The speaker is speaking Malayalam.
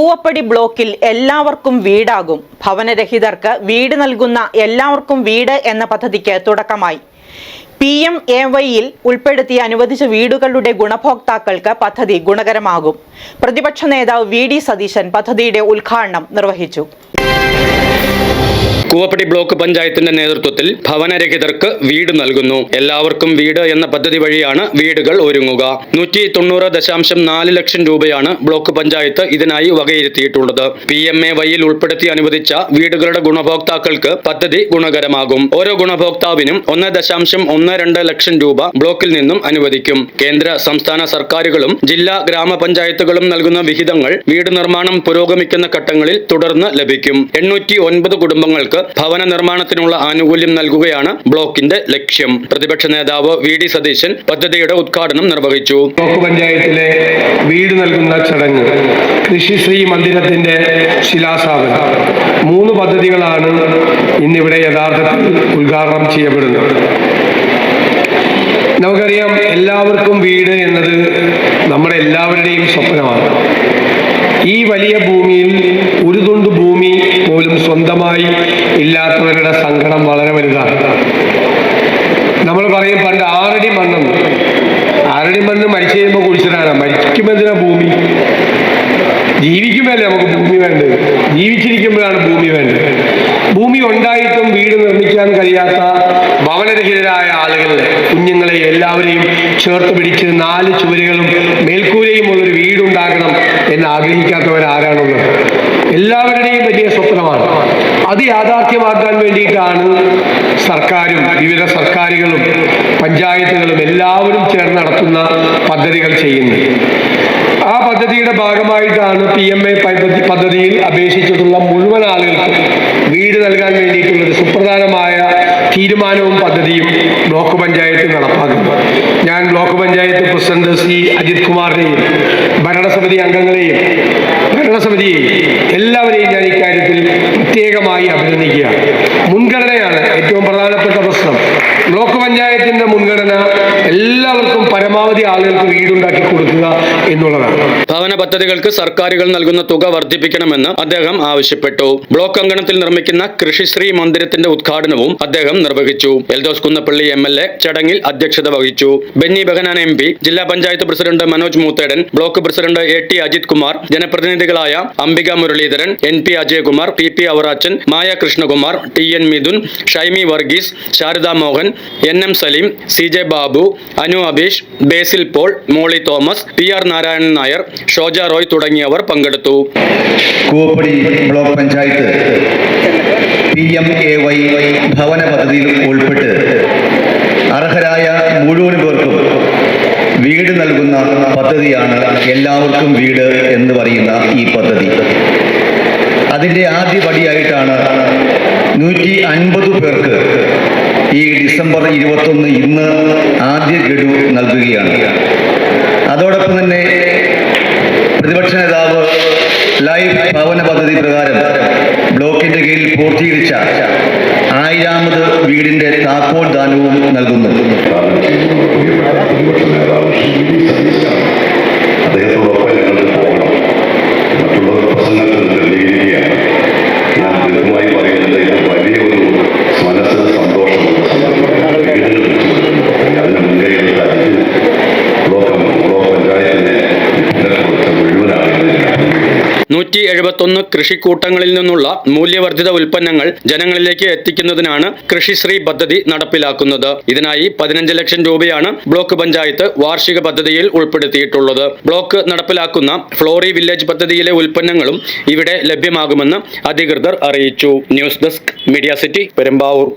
കൂവപ്പടി ബ്ലോക്കിൽ എല്ലാവർക്കും വീടാകും. ഭവനരഹിതർക്ക് വീട് നൽകുന്ന എല്ലാവർക്കും വീട് എന്ന പദ്ധതിക്ക് തുടക്കമായി. പി എം എ വൈയിൽ ഉൾപ്പെടുത്തി അനുവദിച്ച വീടുകളുടെ ഗുണഭോക്താക്കൾക്ക് പദ്ധതി ഗുണകരമാകും. പ്രതിപക്ഷ നേതാവ് വി ഡി സതീശൻ പദ്ധതിയുടെ ഉദ്ഘാടനം നിർവഹിച്ചു. കൂവപ്പടി ബ്ലോക്ക് പഞ്ചായത്തിന്റെ നേതൃത്വത്തിൽ ഭവനരഹിതർക്ക് വീട് നൽകുന്നു. എല്ലാവർക്കും വീട് എന്ന പദ്ധതി വഴിയാണ് വീടുകൾ ഒരുങ്ങുക. നൂറ്റി തൊണ്ണൂറ് ദശാംശം നാല് ലക്ഷം രൂപയാണ് ബ്ലോക്ക് പഞ്ചായത്ത് ഇതിനായി വകയിരുത്തിയിട്ടുള്ളത്. പി എം എ വൈയിൽ ഉൾപ്പെടുത്തി അനുവദിച്ച വീടുകളുടെ ഗുണഭോക്താക്കൾക്ക് പദ്ധതി ഗുണകരമാകും. ഓരോ ഗുണഭോക്താവിനും ഒന്ന് ദശാംശം ഒന്ന് രണ്ട് ലക്ഷം രൂപ ബ്ലോക്കിൽ നിന്നും അനുവദിക്കും. കേന്ദ്ര സംസ്ഥാന സർക്കാരുകളും ജില്ലാ ഗ്രാമപഞ്ചായത്തുകളും നൽകുന്ന വിഹിതങ്ങൾ വീട് നിർമ്മാണം പുരോഗമിക്കുന്ന ഘട്ടങ്ങളിൽ തുടർന്ന് ലഭിക്കും. എണ്ണൂറ്റി ഒൻപത് കുടുംബങ്ങൾക്ക് ഭവന നിർമ്മാണത്തിനുള്ള ആനുകൂല്യം നൽകുകയാണ് ബ്ലോക്കിന്റെ ലക്ഷ്യം. പ്രതിപക്ഷ നേതാവ് വി ഡി സതീശൻ പദ്ധതിയുടെ ഉദ്ഘാടനം നിർവഹിച്ചു. ബ്ലോക്ക് പഞ്ചായത്തിലെ വീട് നൽകുന്ന ചടങ്ങ് കൃഷിശ്രീ മന്ദിരത്തിന്റെ ശിലാസ്ഥാപനം. മൂന്ന് പദ്ധതികളാണ് ഇന്നിവിടെ യഥാർത്ഥത്തിൽ ഉദ്ഘാടനം ചെയ്യപ്പെടുന്നത്. നമുക്കറിയാം എല്ലാവർക്കും വീട് എന്നത് നമ്മുടെ എല്ലാവരുടെയും സ്വപ്നമാണ്. ഈ വലിയ ഭൂമിയിൽ സ്വന്തമായി ഇല്ലാത്തവരുടെ സങ്കടം വളരെ വലുതാണ്. നമ്മൾ പറയും പണ്ട് ആറടി മണ്ണെന്ന് ആറടി മണ്ണ് മരിച്ചു കഴിയുമ്പോൾ കുഴിച്ചിടാണ് മരിക്കുമെന്തിനാ ഭൂമി? ജീവിക്കുമ്പോഴല്ലേ നമുക്ക് ഭൂമി വേണ്ടത്? ജീവിച്ചിരിക്കുമ്പോഴാണ് ഭൂമി വേണ്ടത്. ഭൂമി ഉണ്ടായിട്ടും വീട് നിർമ്മിക്കാൻ കഴിയാത്ത ഭവനരഹിതരായ ആളുകളെ കുഞ്ഞുങ്ങളെ എല്ലാവരെയും ചേർത്ത് പിടിച്ച് നാല് ചുവരുകളും മേൽക്കൂരയും ഉള്ളൊരു വീടുണ്ടാക്കണം എന്ന് ആഗ്രഹിക്കാത്തവരാരാണുള്ളത്? എല്ലാവരുടെയും വലിയ സ്വപ്നമാണ്. അത് യാഥാർത്ഥ്യമാക്കാൻ വേണ്ടിയിട്ടാണ് സർക്കാരും വിവിധ സർക്കാരുകളും പഞ്ചായത്തുകളും എല്ലാവരും ചേർന്ന് നടത്തുന്ന പദ്ധതികൾ ചെയ്യുന്നത്. ആ പദ്ധതിയുടെ ഭാഗമായിട്ടാണ് പി എം എ പദ്ധതിയിൽ അപേക്ഷിച്ചിട്ടുള്ള മുഴുവൻ ആളുകൾക്കും വീട് നൽകാൻ വേണ്ടിയിട്ടുള്ള ഒരു സുപ്രധാനമായ തീരുമാനവും പദ്ധതിയും ബ്ലോക്ക് പഞ്ചായത്ത് നടപ്പാക്കുന്നു. ഞാൻ block panchayat president C. Ajith കുമാറിനെയും ഭരണസമിതി അംഗങ്ങളെയും ഭരണസമിതിയെയും എല്ലാവരെയും ഞാൻ ഇക്കാര്യത്തിൽ പ്രത്യേകമായി അഭിനന്ദിക്കുക മുൻഗണനയാണ് ഏറ്റവും പ്രധാനപ്പെട്ട പ്രശ്നം ബ്ലോക്ക് പഞ്ചായത്തിന്റെ മുൻഗണന എല്ലാവർക്കും പരമാവധി ആളുകൾക്ക് വീടുണ്ടാക്കി കൊടുക്കുക എന്നുള്ളതാണ്. ഭവന പദ്ധതികൾക്ക് സർക്കാരുകൾ നൽകുന്ന തുക വർദ്ധിപ്പിക്കണമെന്ന് അദ്ദേഹം ആവശ്യപ്പെട്ടു. ബ്ലോക്ക് അങ്കണത്തിൽ നിർമ്മിക്കുന്ന കൃഷിശ്രീ മന്ദിരത്തിന്റെ ഉദ്ഘാടനവും അദ്ദേഹം നിർവഹിച്ചു. Eldhose Kunnappilly M L A ചടങ്ങിൽ അധ്യക്ഷത വഹിച്ചു. ബെന്നി ബെഹനാൻ എം പി ജില്ലാ panchayat president Manoj Moothedan block president A T Ajith Kumar ജനപ്രതിനിധികളായ Ambika Muraleedharan N P Ajayakumar P P Avarachan Maya Krishnakumar T N Midhun Shaimy Varghese Sharada Mohan N M Saleem C J Babu Anu Abeesh Basil Paul Molly Thomas P R Narayanan Nair Shoja Roy തുടങ്ങിയവർ പങ്കെടുത്തു. Koovappady block panchayat P M A Y ഭവന പദ്ധതിയിൽ ഉൾപ്പെട്ട് അർഹരായ മുഴുവൻ പേർക്കും വീട് നൽകുന്ന പദ്ധതിയാണ് എല്ലാവർക്കും വീട് എന്ന് പറയുന്ന ഈ പദ്ധതി. അതിന്റെ ആദ്യ പടിയായിട്ടാണ് നൂറ്റി അൻപത് പേർക്ക് ഈ ഡിസംബർ ഇരുപത്തൊന്ന് ഇന്ന് ആദ്യ ഗഡു നൽകുകയാണ്. അതോടൊപ്പം തന്നെ പ്രതിപക്ഷ നേതാവ് ലൈഫ് ഭവന പദ്ധതി പ്രകാരം ബ്ലോക്കിന്റെ കീഴിൽ പൂർത്തീകരിച്ച ആയിരാമത് വീടിന്റെ താക്കോൽ ദാനവും നൽകുന്നു. നൂറ്റി എഴുപത്തൊന്ന് കൃഷിക്കൂട്ടങ്ങളിൽ നിന്നുള്ള മൂല്യവർദ്ധിത ഉൽപ്പന്നങ്ങൾ ജനങ്ങളിലേക്ക് എത്തിക്കുന്നതിനാണ് കൃഷിശ്രീ പദ്ധതി നടപ്പിലാക്കുന്നത്. ഇതിനായി പതിനഞ്ച് ലക്ഷം രൂപയാണ് ബ്ലോക്ക് പഞ്ചായത്ത് വാർഷിക പദ്ധതിയിൽ ഉൾപ്പെടുത്തിയിട്ടുള്ളത്. ബ്ലോക്ക് നടപ്പിലാക്കുന്ന ഫ്ലോറി വില്ലേജ് പദ്ധതിയിലെ ഉൽപ്പന്നങ്ങളും ഇവിടെ ലഭ്യമാകുമെന്ന് അധികൃതർ അറിയിച്ചു. News desk media city Perumbavoor.